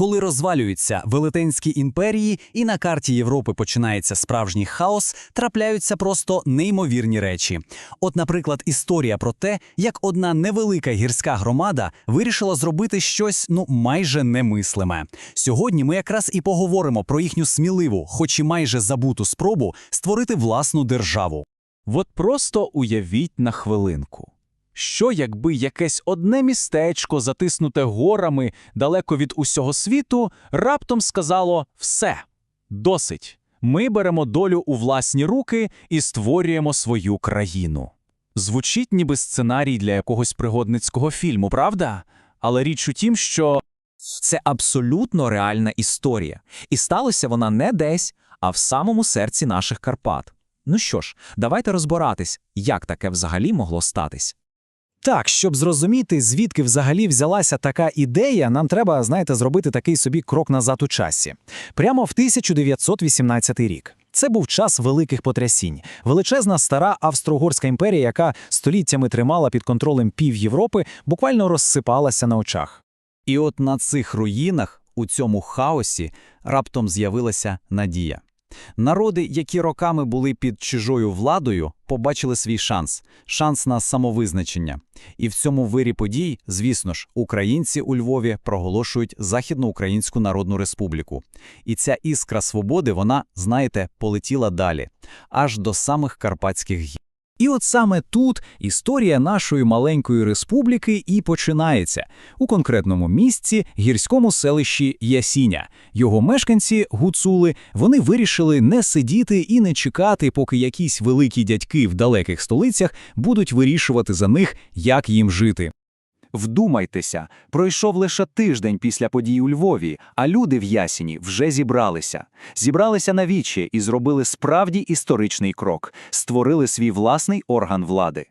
Коли розвалюються велетенські імперії і на карті Європи починається справжній хаос, трапляються просто неймовірні речі. От, наприклад, історія про те, як одна невелика гірська громада вирішила зробити щось ну майже немислиме. Сьогодні ми якраз і поговоримо про їхню сміливу, хоч і майже забуту спробу створити власну державу. От просто уявіть на хвилинку. Що якби якесь одне містечко, затиснуте горами далеко від усього світу, раптом сказало «все, досить, ми беремо долю у власні руки і створюємо свою країну». Звучить ніби сценарій для якогось пригодницького фільму, правда? Але річ у тім, що Це абсолютно реальна історія. І сталося вона не десь, а в самому серці наших Карпат. Ну що ж, давайте розбиратись, як таке взагалі могло статись. Так, щоб зрозуміти, звідки взагалі взялася така ідея, нам треба, знаєте, зробити такий собі крок назад у часі. Прямо в 1918 рік. Це був час великих потрясінь. Величезна стара Австро-Угорська імперія, яка століттями тримала під контролем пів Європи, буквально розсипалася на очах. І от на цих руїнах, у цьому хаосі, раптом з'явилася надія. Народи, які роками були під чужою владою, побачили свій шанс шанс на самовизначення. І в цьому вирі подій, звісно ж, українці у Львові проголошують Західноукраїнську Народну Республіку. І ця іскра свободи, вона, знаєте, полетіла далі, аж до самих Карпатських гір. І от саме тут історія нашої маленької республіки і починається у конкретному місці гірському селищі Ясіня. Його мешканці, гуцули, вони вирішили не сидіти і не чекати, поки якісь великі дядьки в далеких столицях будуть вирішувати за них, як їм жити. Вдумайтеся, пройшов лише тиждень після подій у Львові, а люди в Ясіні вже зібралися. Зібралися на вічі і зробили справді історичний крок, створили свій власний орган влади.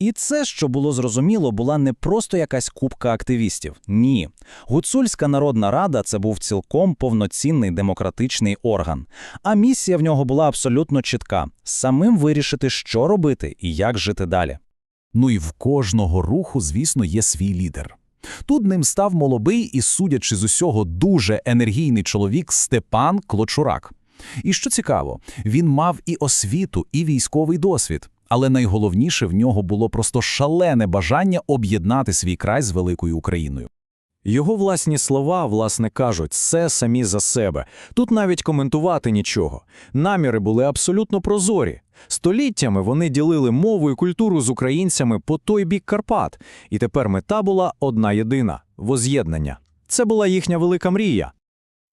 І це, що було зрозуміло, була не просто якась купка активістів. Ні. Гуцульська народна рада це був цілком повноцінний демократичний орган. А місія в нього була абсолютно чітка самим вирішити, що робити і як жити далі. Ну і в кожного руху, звісно, є свій лідер. Тут ним став молодий і, судячи з усього, дуже енергійний чоловік Степан Клочурак. І що цікаво, він мав і освіту, і військовий досвід, але найголовніше в нього було просто шалене бажання об'єднати свій край з великою Україною. Його власні слова, власне кажуть, все самі за себе. Тут навіть коментувати нічого. Наміри були абсолютно прозорі. Століттями вони ділили мову і культуру з українцями по той бік Карпат, і тепер мета була одна єдина воз'єднання. Це була їхня велика мрія.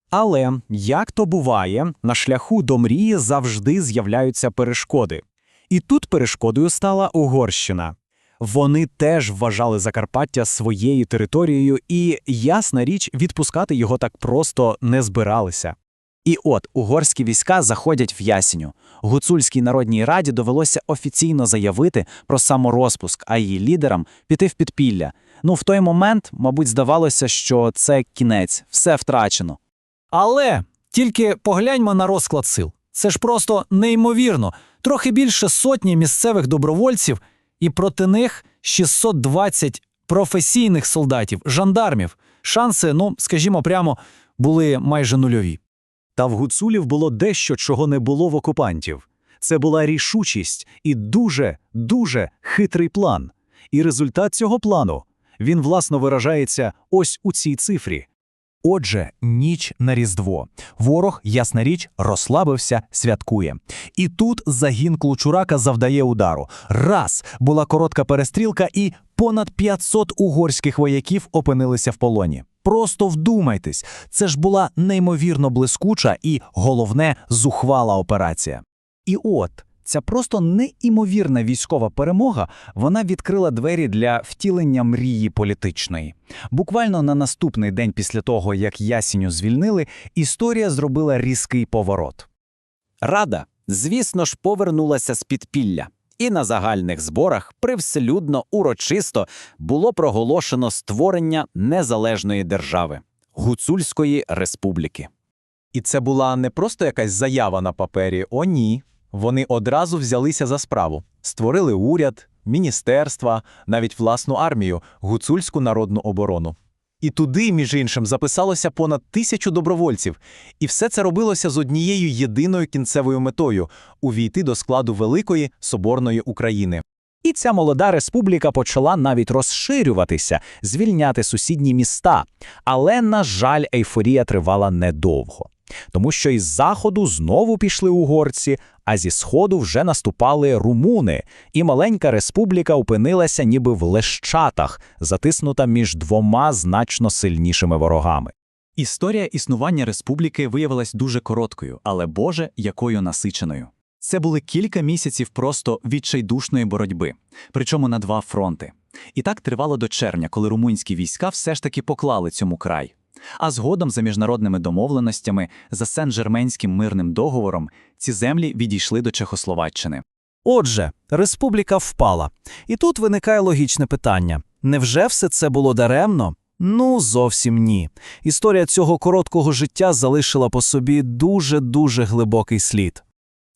Але, як то буває, на шляху до мрії завжди з'являються перешкоди. І тут перешкодою стала Угорщина. Вони теж вважали Закарпаття своєю територією і, ясна річ, відпускати його так просто не збиралися. І от угорські війська заходять в Ясіню. Гуцульській народній раді довелося офіційно заявити про саморозпуск, а її лідерам піти в підпілля. Ну, в той момент, мабуть, здавалося, що це кінець, все втрачено. Але тільки погляньмо на розклад сил. Це ж просто неймовірно. Трохи більше сотні місцевих добровольців, і проти них 620 професійних солдатів, жандармів. Шанси, ну, скажімо прямо, були майже нульові. Та в гуцулів було дещо, чого не було в окупантів. Це була рішучість і дуже, дуже хитрий план. І результат цього плану він власно виражається ось у цій цифрі. Отже, ніч на Різдво. Ворог, ясна річ, розслабився, святкує. І тут загін Клучурака завдає удару. Раз була коротка перестрілка, і понад 500 угорських вояків опинилися в полоні. Просто вдумайтесь, це ж була неймовірно блискуча і, головне, зухвала операція. І от ця просто неймовірна військова перемога вона відкрила двері для втілення мрії політичної. Буквально на наступний день після того, як Ясіню звільнили, історія зробила різкий поворот. Рада, звісно ж, повернулася з підпілля. І на загальних зборах привселюдно урочисто було проголошено створення незалежної держави Гуцульської республіки. І це була не просто якась заява на папері, о ні. Вони одразу взялися за справу, створили уряд, міністерства, навіть власну армію, гуцульську народну оборону. І туди, між іншим, записалося понад тисячу добровольців. І все це робилося з однією єдиною кінцевою метою увійти до складу великої соборної України. І ця молода республіка почала навіть розширюватися, звільняти сусідні міста. Але, на жаль, ейфорія тривала недовго. Тому що із заходу знову пішли угорці, а зі сходу вже наступали румуни, і маленька республіка опинилася ніби в лещатах, затиснута між двома значно сильнішими ворогами. Історія існування республіки виявилась дуже короткою, але Боже, якою насиченою. Це були кілька місяців просто відчайдушної боротьби, причому на два фронти. І так тривало до червня, коли румунські війська все ж таки поклали цьому край. А згодом, за міжнародними домовленостями, за Сен-Жерменським мирним договором, ці землі відійшли до Чехословаччини. Отже, республіка впала. І тут виникає логічне питання. Невже все це було даремно? Ну, зовсім ні. Історія цього короткого життя залишила по собі дуже-дуже глибокий слід.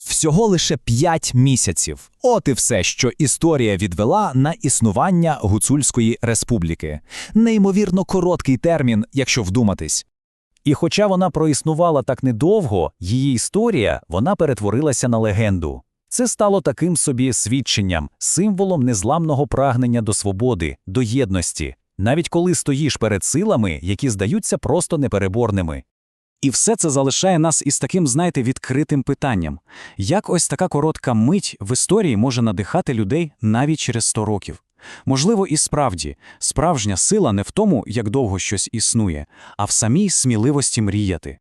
Всього лише п'ять місяців. От і все, що історія відвела на існування Гуцульської республіки. Неймовірно короткий термін, якщо вдуматись. І хоча вона проіснувала так недовго, її історія вона перетворилася на легенду. Це стало таким собі свідченням, символом незламного прагнення до свободи, до єдності, навіть коли стоїш перед силами, які здаються просто непереборними. І все це залишає нас із таким, знаєте, відкритим питанням. Як ось така коротка мить в історії може надихати людей навіть через 100 років? Можливо, і справді, справжня сила не в тому, як довго щось існує, а в самій сміливості мріяти.